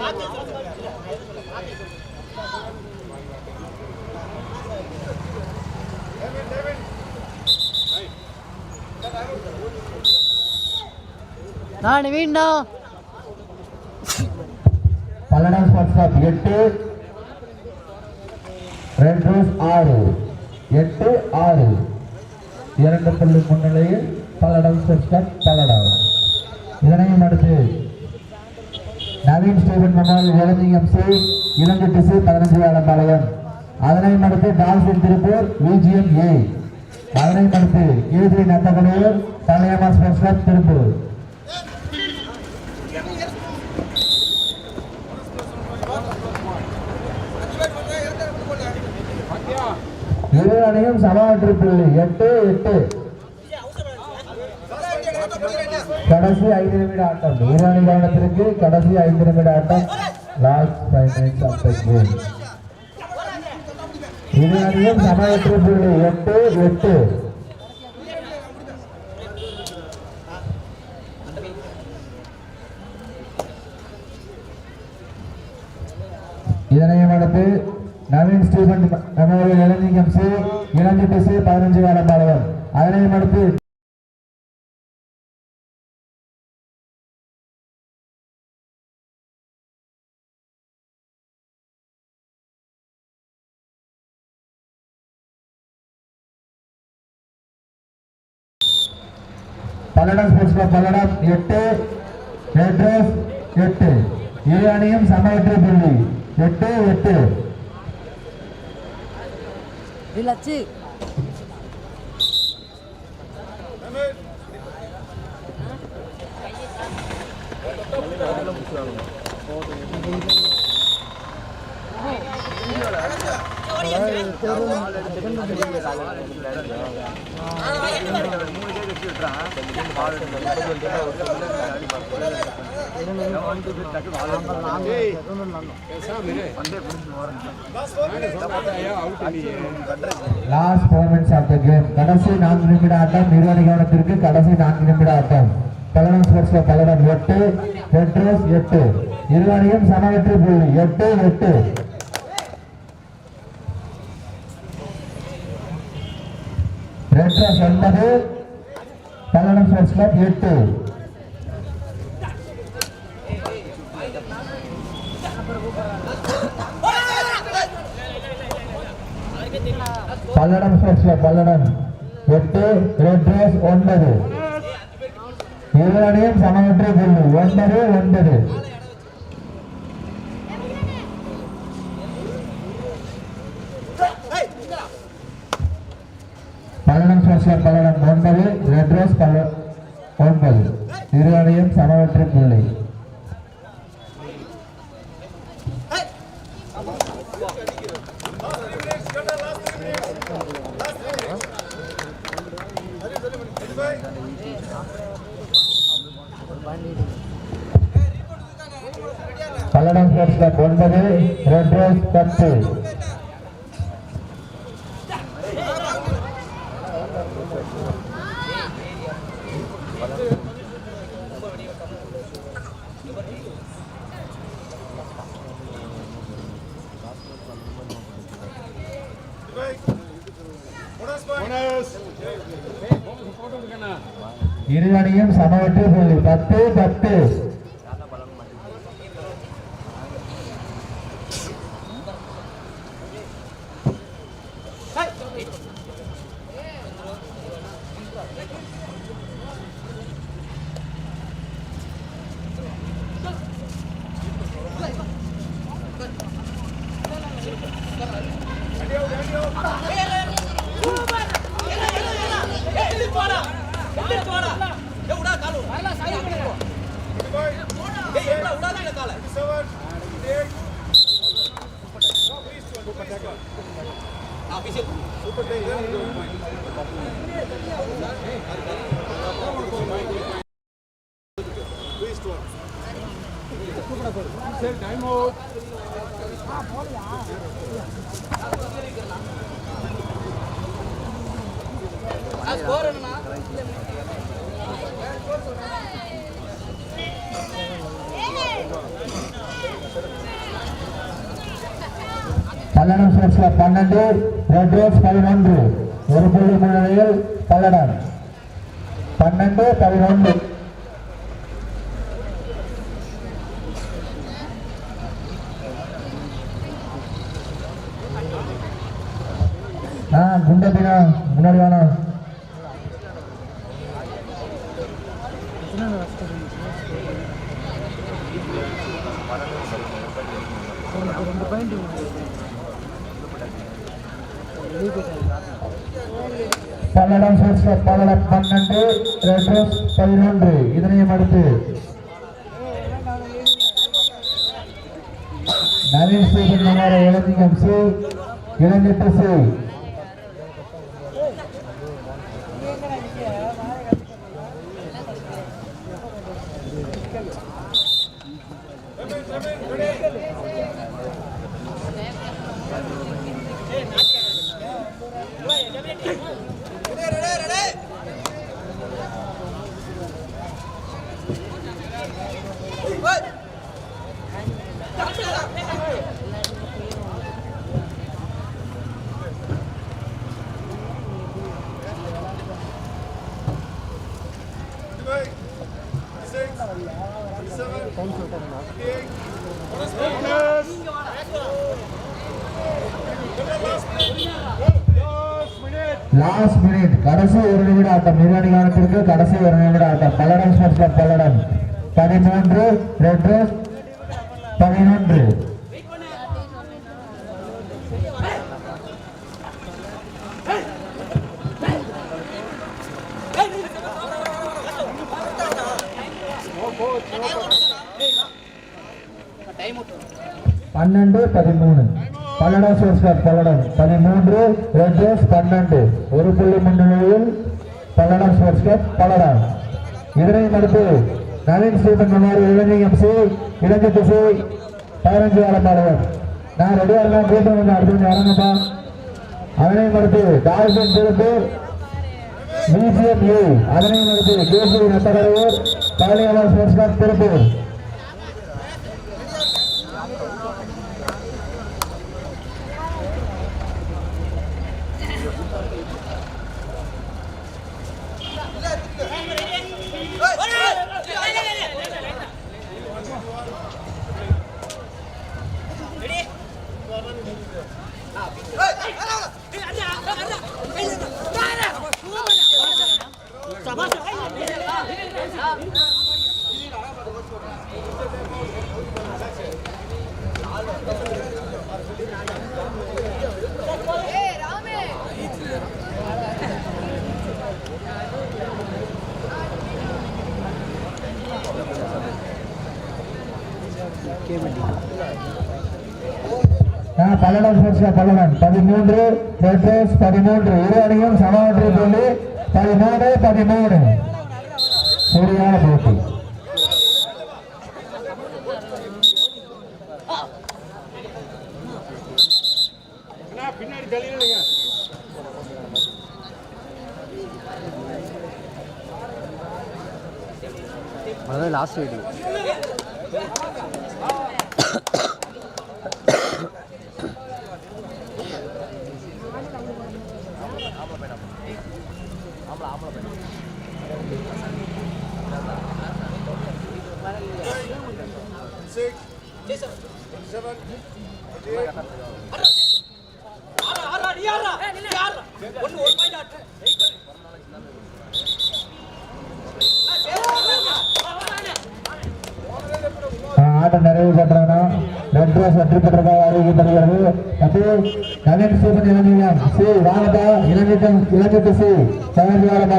நான் வீண்டா. பல்லடம் ஸ்பாட் எட்டு. ரெண்டு ஆறு. எட்டு ஆறு. இரண்டு புள்ளி முன்னிலையில் பல்லடம் ஸ்பாட் பல்லடம். இதனையும் அடுத்து நவீன் ஸ்டீபன் மெமோரியல் இளஞ்சிங்கம் சி இளஞ்சி டிசி பதினஞ்சு வேடம்பாளையம் அதனை அடுத்து டால்பின் திருப்பூர் விஜிஎம் ஏ. அதனை அடுத்து கேஜி நத்தகுடியூர் தலையமா ஸ்போர்ட்ஸ் கிளப் திருப்பூர். இரு அணியும் சமவெற்றி புள்ளி எட்டு எட்டு. கடைசி ஐந்து நிமிட ஆட்டம். ஈரானி கவனத்திற்கு கடைசி ஐந்து நிமிட ஆட்டம். Last five minutes of the game இரு அணியும் புள்ளி எட்டு எட்டு. இதனையும் அடுத்து நவீன் ஸ்டீபன் மெமோரியல் இளஞ்சிங்கம் சி இளஞ்சி பிசு பதினஞ்சு வேடம்பாளையம் அதனையும் அடுத்து பல்லடம் ஸ்போர்ட்ஸ் கிளப் பல்லடம். எட்டு. ரெட் ரோஸ் எட்டு. இரு அணியும் சமவெற்றி புள்ளி. எட்டு எட்டு. இல்லாச்சு. Last four of the game கடைசி நான்கு நிமிட ஆட்டம் நிறுவன கவனத்திற்கு கடைசி நான்கு நிமிட ஆட்டம். பல்லடம் ஸ்போர்ட்ஸ்ல பல்லடம் எட்டு ரெட் எட்டு. இரு அணியும் சமவெற்றி புள்ளி. எட்டு எட்டு. ரெட் ஒன்பது பல்லடம் ஸ்போர்ட்ஸ் கிளப் எட்டு. பல்லடம் ஸ்போர்ட்ஸ் கிளப் பல்லடம் எட்டு ரெட் ரோஸ் ஒன்பது. இரு அணியும் சமவெற்றி புள்ளி. ஒன்பது ஒன்பது. பல்லடம் ஸ்போர்ட்ஸ் பல்லடம் ஒன்பது ரெட் ரோஸ் பல்ல ஒன்பது. இரு அணியும் சமவெற்றி புள்ளி பல்லடம் ஸ்போர்ட்ஸ் கிளப் ஒன்பது ரெட் ரோஸ் பத்து. இரு அணியும் சமவெற்றி புள்ளி பத்து பத்து. சரி டைம் போலியா ஸ்கோர் என்னண்ணா? பல்லடம் ஸ்போர்ட்ஸ்ல பன்னெண்டு ரெட் ரோஸ் பதினொன்று. ஒரு புள்ளி முன்னிலையில் பல்லடம் பன்னெண்டு பதினொன்று. ஆ குண்டபினா முன்னாடி வேணும் பல்லடம் ஸ்போர்ட்ஸ் பல்லடம் பன்னெண்டு ரெட் ரோஸ் பதினொன்று. இதனையும் அடுத்து நவீன் ஸ்டேஷன் நகர இளஞ்சிங்கம் சி லாஸ்ட் மினிட் கடைசி ஒரு நிமிட ஆட்டம் நிர்வாணி காலத்திற்கு கடைசி ஒரு நிமிட ஆட்டம் பல்லடம் ஸ்போர்ட்ஸ் கிளப் பல்லடம். பதிமூன்று ரெட் பதினொன்று. பன்னெண்டு பதிமூணு. பல்லடம் ஸ்போர்ட்ஸ் பல்லடம். பதிமூன்று ரெட் ரோஸ் பன்னெண்டு. ஒரு புள்ளி முன்னிலையில் பல்லடம் ஸ்போர்ட்ஸ் பல்லடம். இதனை அடுத்து நவீன் ஸ்டீபன் குமார் இளஞ்சிங்கம் சி இளஞ்சி திசை பதினஞ்சு ஆரம்பாளர் நான் ரெடியாக இருந்தால் கூட்டம் வந்து அடுத்து கொஞ்சம் இறங்கப்பா. அதனையும் அடுத்து டால்பின் திருப்பு பிஜிஎம் அதனை அடுத்து KC Nathakaraiyur பழனியாளர் Tiruppur club Tiruppur KPD Palladam sports Palladam பதிமூன்று ரெட் ரோஸ் பதிமூன்று. இரு அணியும் சமவெற்றி புள்ளி. பதிமூணு பதிமூணு. சரியான போட்டி. அதான் லாஸ்ட் வீடியோ ஆட்டம் நிறைவு பெற்றனா ரெட் ரோஸ் வெற்றி பெற்றதாக அறிவிக்கப்படுகிறது அப்போ நவீன் சூப்பன் இளநீகம் சி வாங்கப்பா இளநீட்டம் இளநீட்டு சி சமர்த்தியாளர்